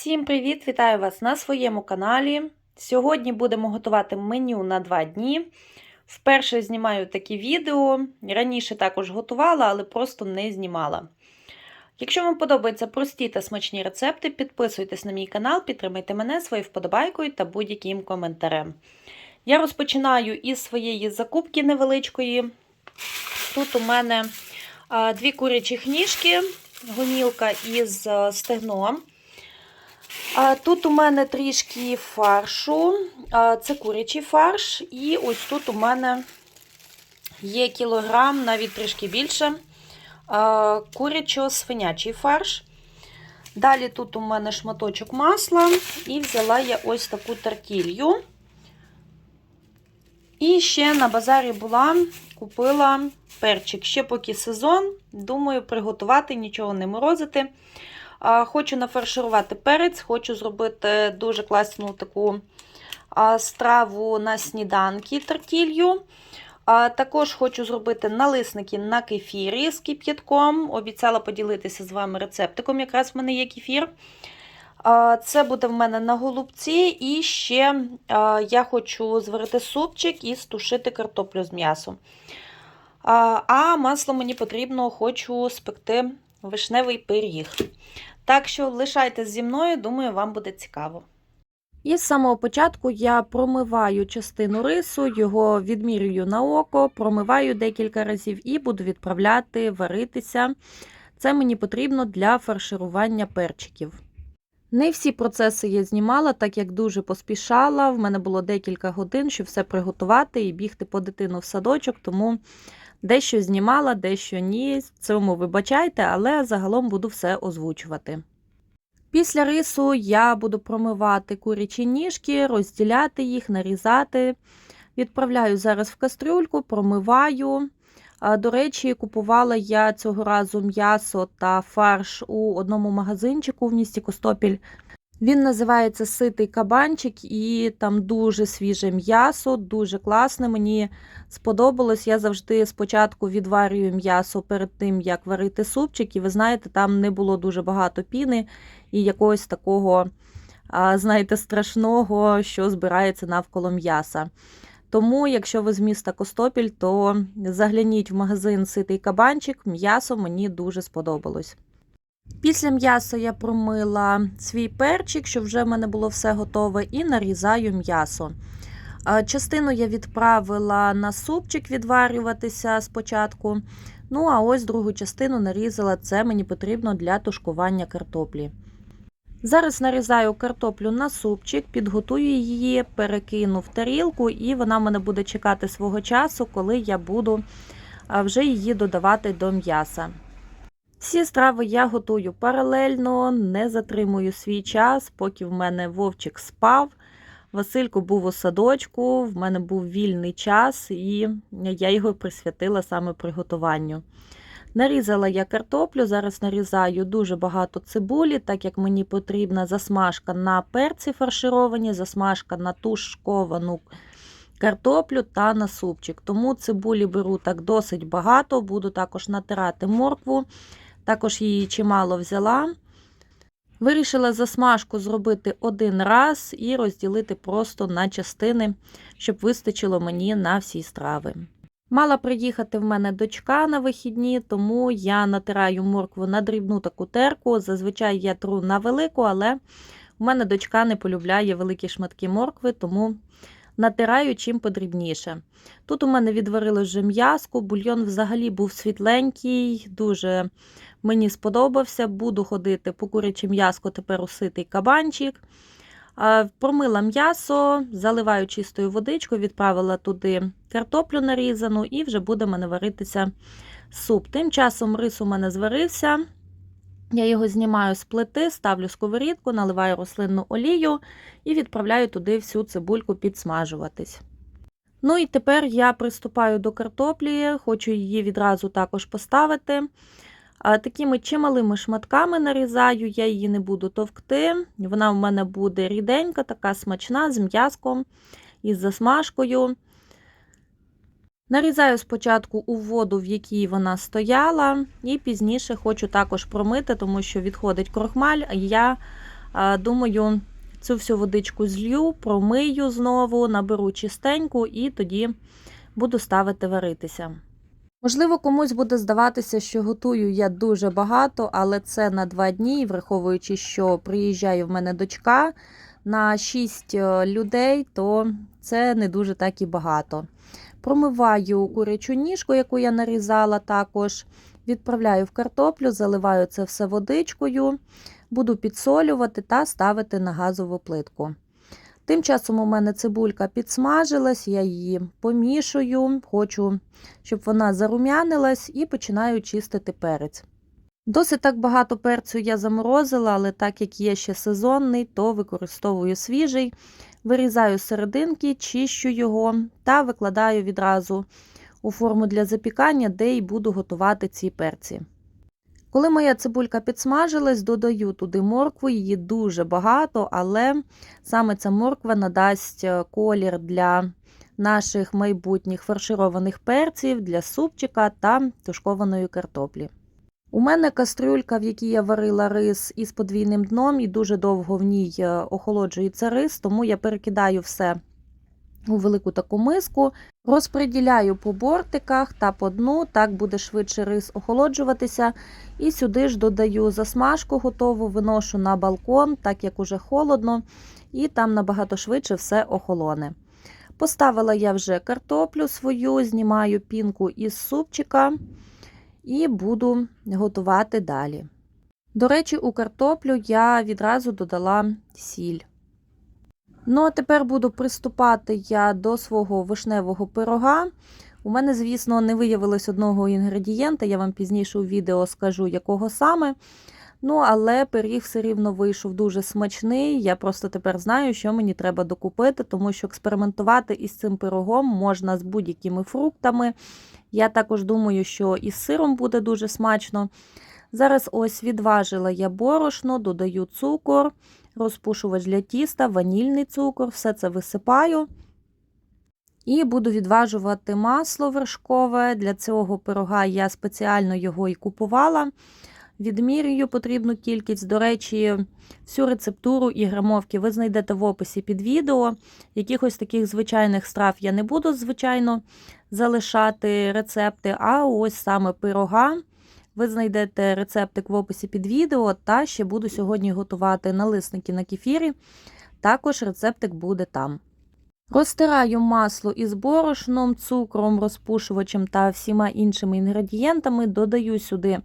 Всім привіт! Вітаю вас на своєму каналі. Сьогодні будемо готувати меню на 2 дні. Вперше знімаю такі відео. Раніше також готувала, але просто не знімала. Якщо вам подобаються прості та смачні рецепти, підписуйтесь на мій канал, підтримайте мене своєю вподобайкою та будь-яким коментарем. Я розпочинаю із своєї закупки невеличкої. Тут у мене дві курячі ніжки, гомілка із стегном. Тут у мене трішки фаршу, це курячий фарш, і ось тут у мене є кілограм, навіть трішки більше, курячо-свинячий фарш. Далі тут у мене шматочок масла, і взяла я ось таку тартілью. І ще на базарі була, купила перчик. Ще поки сезон, думаю, приготувати, нічого не морозити. Хочу нафарширувати перець, хочу зробити дуже класну таку страву на сніданки тартілью. Також хочу зробити налисники на кефірі з кип'ятком. Обіцяла поділитися з вами рецептиком, якраз в мене є кефір. Це буде в мене на голубці. І ще я хочу зварити супчик і стушити картоплю з м'ясом. А масло мені потрібно, хочу спекти вишневий пиріг. Так що лишайтесь зі мною, думаю, вам буде цікаво. І з самого початку я промиваю частину рису, його відмірюю на око, промиваю декілька разів і буду відправляти варитися. Це мені потрібно для фарширування перчиків. Не всі процеси я знімала, так як дуже поспішала. В мене було декілька годин, щоб все приготувати і бігти по дитину в садочок, тому дещо знімала, дещо ні. В Цьому вибачайте, але загалом буду все озвучувати. Після рису я буду промивати курячі ніжки, розділяти їх, нарізати. Відправляю зараз в кастрюльку, промиваю. До речі, купувала я цього разу м'ясо та фарш у одному магазинчику в місті Костопіль. Він називається Ситий кабанчик, і там дуже свіже м'ясо, дуже класне. Мені сподобалось. Я завжди спочатку відварюю м'ясо перед тим, як варити супчик, і ви знаєте, там не було дуже багато піни і якогось такого, знаєте, страшного, що збирається навколо м'яса. Тому, якщо ви з міста Костопіль, то загляніть в магазин Ситий кабанчик, м'ясо мені дуже сподобалось. Після м'яса я промила свій перчик, щоб вже в мене було все готове, і нарізаю м'ясо. Частину я відправила на супчик відварюватися спочатку. Ну, а ось другу частину нарізала, це мені потрібно для тушкування картоплі. Зараз нарізаю картоплю на супчик, підготую її, перекину в тарілку, і вона в мене буде чекати свого часу, коли я буду вже її додавати до м'яса. Всі страви я готую паралельно, не затримую свій час, поки в мене вовчик спав. Василько був у садочку, в мене був вільний час, і я його присвятила саме приготуванню. Нарізала я картоплю, зараз нарізаю дуже багато цибулі, так як мені потрібна засмажка на перці фаршировані, засмажка на тушковану картоплю та на супчик. Тому цибулі беру так досить багато, буду також натирати моркву, також її чимало взяла. Вирішила засмажку зробити один раз і розділити просто на частини, щоб вистачило мені на всі страви. Мала приїхати в мене дочка на вихідні, тому я натираю моркву на дрібну таку терку. Зазвичай я тру на велику, але у мене дочка не полюбляє великі шматки моркви, тому натираю чим подрібніше. Тут у мене відварили вже м'язку, бульйон взагалі був світленький, дуже мені сподобався. Буду ходити по курячі м'язко, тепер уситий кабанчик. Промила м'ясо, заливаю чистою водичкою, відправила туди картоплю нарізану і вже буде мене варитися суп. Тим часом рис у мене зварився. Я його знімаю з плити, ставлю сковорідку, наливаю рослинну олію і відправляю туди всю цибульку підсмажуватись. Ну і тепер я приступаю до картоплі, хочу її відразу також поставити. Такими чималими шматками нарізаю, я її не буду товкти. Вона в мене буде ріденька, така смачна, з м'язком із засмажкою. Нарізаю спочатку у воду, в якій вона стояла, і пізніше хочу також промити, тому що відходить крохмаль, я А, Думаю, цю всю водичку злью, промию знову, наберу чистеньку і тоді буду ставити варитися. Можливо, комусь буде здаватися, що готую я дуже багато, але це на два дні, враховуючи, що приїжджає в мене дочка на 6 людей, то це не дуже так і багато. Промиваю курячу ніжку, яку я нарізала також. Відправляю в картоплю, заливаю це все водичкою, буду підсолювати та ставити на газову плитку. Тим часом у мене цибулька підсмажилась, я її помішую, хочу, щоб вона зарум'янилась, і починаю чистити перець. Досить так багато перцю я заморозила, але так як є ще сезонний, то використовую свіжий, вирізаю серединки, чищу його та викладаю відразу у форму для запікання, де й буду готувати ці перці. Коли моя цибулька підсмажилась, додаю туди моркву, її дуже багато, але саме ця морква надасть е, колір для наших майбутніх фаршированих перців, для супчика та тушкованої картоплі. У мене кастрюлька, в якій я варила рис із подвійним дном, і дуже довго в ній е, охолоджується рис, тому я перекидаю все у велику таку миску, розподіляю по бортиках та по дну, так буде швидше рис охолоджуватися. І сюди ж додаю засмажку готову, виношу на балкон, так як уже холодно, і там набагато швидше все охолоне. Поставила я вже картоплю свою, знімаю пінку із супчика і буду готувати далі. До речі, у картоплю я відразу додала сіль. Ну, а тепер буду приступати я до свого вишневого пирога. У мене, звісно, не виявилось одного інгредієнта, я вам пізніше у відео скажу, якого саме. Ну, але пиріг все рівно вийшов дуже смачний. Я просто тепер знаю, що мені треба докупити, тому що експериментувати із цим пирогом можна з будь-якими фруктами. Я також думаю, що із сиром буде дуже смачно. Зараз ось відважила я борошно, додаю цукор, розпушувач для тіста, ванільний цукор, все це висипаю. І буду відважувати масло вершкове. Для цього пирога я спеціально його і купувала. Відмірюю потрібну кількість. До речі, всю рецептуру і грамовки ви знайдете в описі під відео. Якихось таких звичайних страв я не буду, звичайно, залишати рецепти, а ось саме пирога. Ви знайдете рецептик в описі під відео, та ще буду сьогодні готувати налисники на кефірі. Також рецептик буде там. Розтираю масло із борошном, цукром, розпушувачем та всіма іншими інгредієнтами. Додаю сюди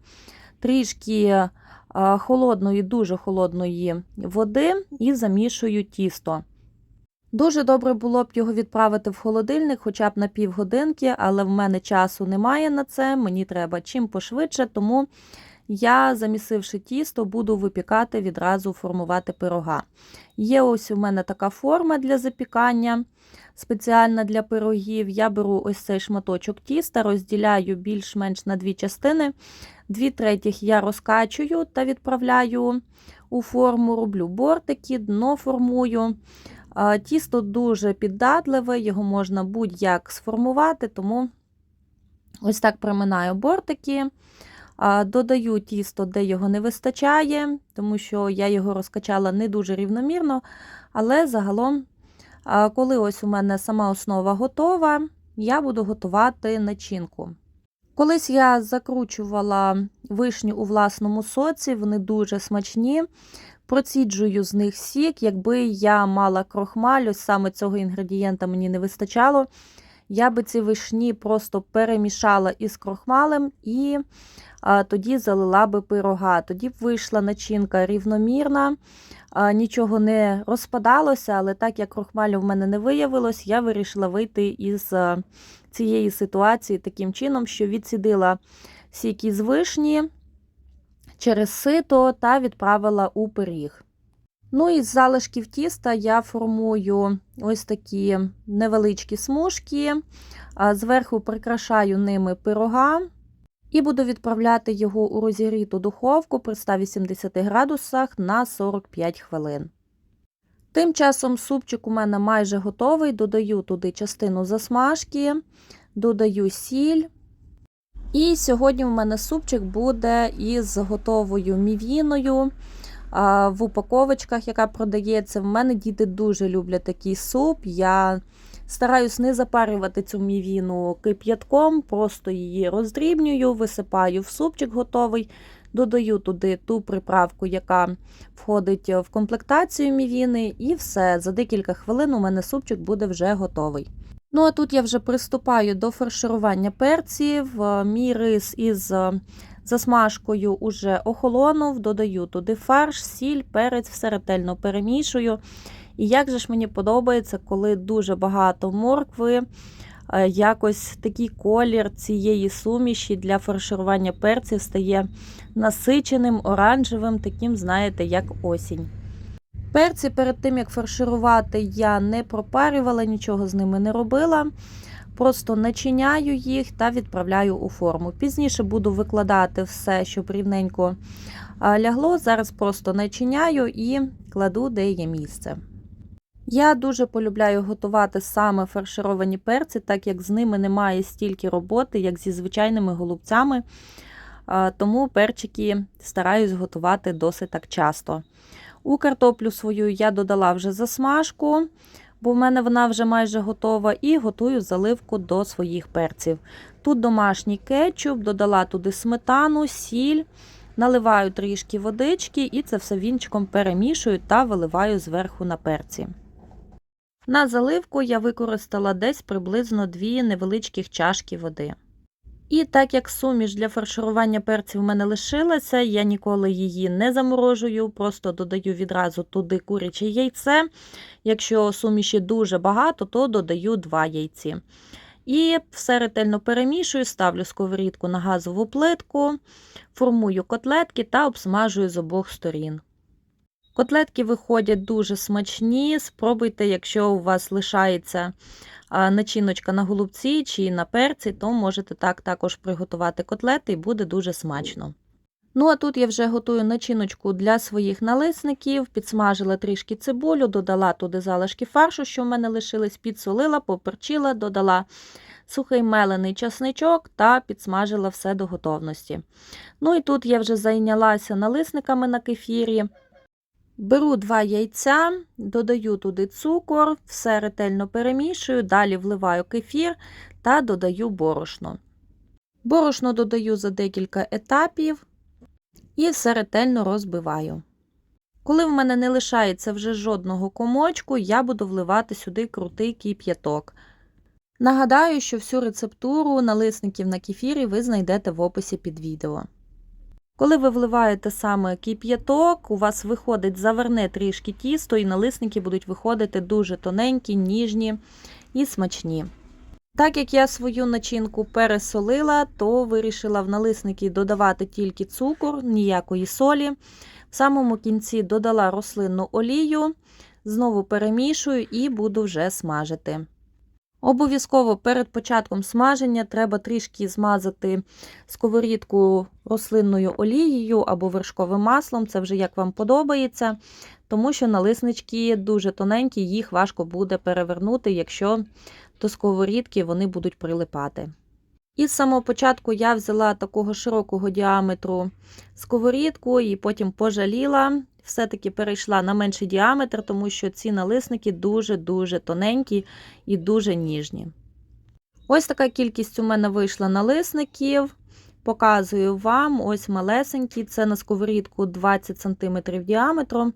трішки холодної, дуже холодної води і замішую тісто. Дуже добре було б його відправити в холодильник хоча б на півгодинки, але в мене часу немає на це, мені треба чим пошвидше, тому я, замісивши тісто, буду випікати відразу формувати пирога. Є ось у мене така форма для запікання, спеціальна для пирогів. Я беру ось цей шматочок тіста, розділяю більш-менш на дві частини. Дві третіх я розкачую та відправляю у форму, роблю бортики, дно формую. Тісто дуже піддатливе, його можна будь-як сформувати, тому ось так приминаю бортики. Додаю тісто, де його не вистачає, тому що я його розкачала не дуже рівномірно. Але загалом, коли ось у мене сама основа готова, я буду готувати начинку. Колись я закручувала вишню у власному соці, вони дуже смачні. Проціджую з них сік. Якби я мала крохмаль, ось саме цього інгредієнта мені не вистачало. Я би ці вишні просто перемішала із крохмалем і а, тоді залила би пирога. Тоді б вийшла начинка рівномірна, а, нічого не розпадалося, але так як крохмалю в мене не виявилось, я вирішила вийти із цієї ситуації таким чином, що відсідила сік із вишні через сито та відправила у пиріг. Ну і з залишків тіста я формую ось такі невеличкі смужки, зверху прикрашаю ними пирога і буду відправляти його у розігріту духовку при 180 градусах на 45 хвилин. Тим часом супчик у мене майже готовий, додаю туди частину засмажки, додаю сіль. І сьогодні у мене супчик буде із готовою мівіною. В упаковочках, яка продається. В мене діти дуже люблять такий суп. Я стараюсь не запарювати цю мівіну кип'ятком, просто її роздрібнюю, висипаю в супчик готовий. Додаю туди ту приправку, яка входить в комплектацію мівіни, і все. За декілька хвилин у мене супчик буде вже готовий. Ну, а тут я вже приступаю до фарширування перців. Мій рис із засмажкою уже охолонув, додаю туди фарш, сіль, перець, все ретельно перемішую. І як же ж мені подобається, коли дуже багато моркви, е, якось такий колір цієї суміші для фарширування перців стає насиченим, оранжевим, таким, знаєте, як осінь. Перці перед тим, як фарширувати, я не пропарювала, нічого з ними не робила. Просто начиняю їх та відправляю у форму. Пізніше буду викладати все, щоб рівненько лягло. Зараз просто начиняю і кладу, де є місце. Я дуже полюбляю готувати саме фаршировані перці, так як з ними немає стільки роботи, як зі звичайними голубцями. Тому перчики стараюсь готувати досить так часто. У картоплю свою я додала вже засмажку, бо в мене вона вже майже готова, і готую заливку до своїх перців. Тут домашній кетчуп, додала туди сметану, сіль, наливаю трішки водички і це все вінчиком перемішую та виливаю зверху на перці. На заливку я використала десь приблизно дві невеличких чашки води. І так як суміш для фарширування перців в мене лишилася, я ніколи її не заморожую, просто додаю відразу туди куряче яйце. Якщо суміші дуже багато, то додаю 2 яйці. І все ретельно перемішую, ставлю сковорідку на газову плитку, формую котлетки та обсмажую з обох сторін. Котлетки виходять дуже смачні. Спробуйте, якщо у вас лишається начиночка на голубці чи на перці, то можете так також приготувати котлети і буде дуже смачно. Ну, а тут я вже готую начиночку для своїх налисників, підсмажила трішки цибулю, додала туди залишки фаршу, що в мене лишились, підсолила, поперчила, додала сухий мелений часничок та підсмажила все до готовності. Ну і тут я вже зайнялася налисниками на кефірі. Беру два яйця, додаю туди цукор, все ретельно перемішую, далі вливаю кефір та додаю борошно. Борошно додаю за декілька етапів і все ретельно розбиваю. Коли в мене не лишається вже жодного комочку, я буду вливати сюди крутий кип'яток. Нагадаю, що всю рецептуру налисників на кефірі ви знайдете в описі під відео. Коли ви вливаєте саме кип'яток, у вас виходить заверне трішки тісто, і налисники будуть виходити дуже тоненькі, ніжні і смачні. Так як я свою начинку пересолила, то вирішила в налисники додавати тільки цукор, ніякої солі. В самому кінці додала рослинну олію, знову перемішую і буду вже смажити. Обов'язково перед початком смаження треба трішки змазати сковорідку рослинною олією або вершковим маслом, це вже як вам подобається, тому що налиснички дуже тоненькі, їх важко буде перевернути, якщо до сковорідки вони будуть прилипати. І з самого початку я взяла такого широкого діаметру сковорідку і потім пожаліла, все-таки перейшла на менший діаметр, тому що ці налисники дуже-дуже тоненькі і дуже ніжні. Ось така кількість у мене вийшла налисників. Показую вам ось малесенькі, це на сковорідку 20 см діаметром,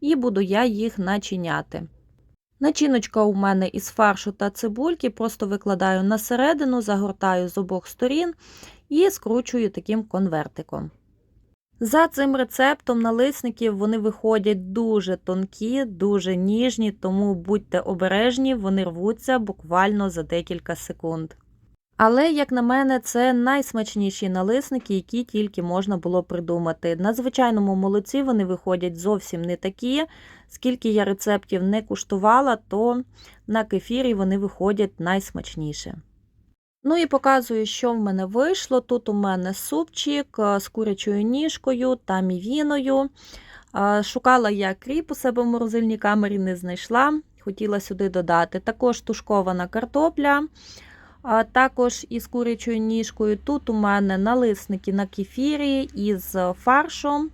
і буду я їх начиняти. Начиночка у мене із фаршу та цибульки, просто викладаю на середину, загортаю з обох сторін і скручую таким конвертиком. За цим рецептом налисників вони виходять дуже тонкі, дуже ніжні, тому будьте обережні, вони рвуться буквально за декілька секунд. Але, як на мене, це найсмачніші налисники, які тільки можна було придумати. На звичайному молоці вони виходять зовсім не такі. Скільки я рецептів не куштувала, то на кефірі вони виходять найсмачніше. Ну і показую, що в мене вийшло. Тут у мене супчик з курячою ніжкою та мівіною. Шукала я кріп у себе в морозильній камері, не знайшла, хотіла сюди додати. Також тушкована картопля, також із курячою ніжкою. Тут у мене налисники на кефірі із фаршом.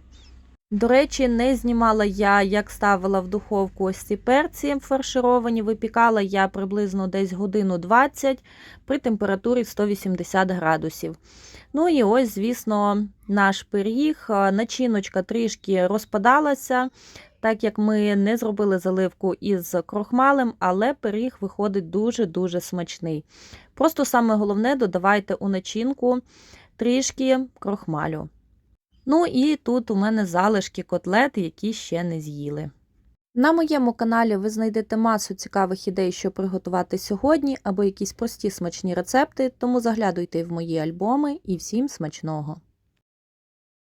До речі, не знімала я, як ставила в духовку ось ці перці фаршировані. Випікала я приблизно десь годину 20 при температурі 180 градусів. Ну і ось, звісно, наш пиріг. Е, Начиночка трішки розпадалася, так як ми не зробили заливку із крохмалем, але пиріг виходить дуже-дуже смачний. Просто саме головне додавайте у начинку трішки крохмалю. Ну і тут у мене залишки котлет, які ще не з'їли. На моєму каналі ви знайдете масу цікавих ідей, що приготувати сьогодні, або якісь прості смачні рецепти, тому заглядуйте в мої альбоми і всім смачного!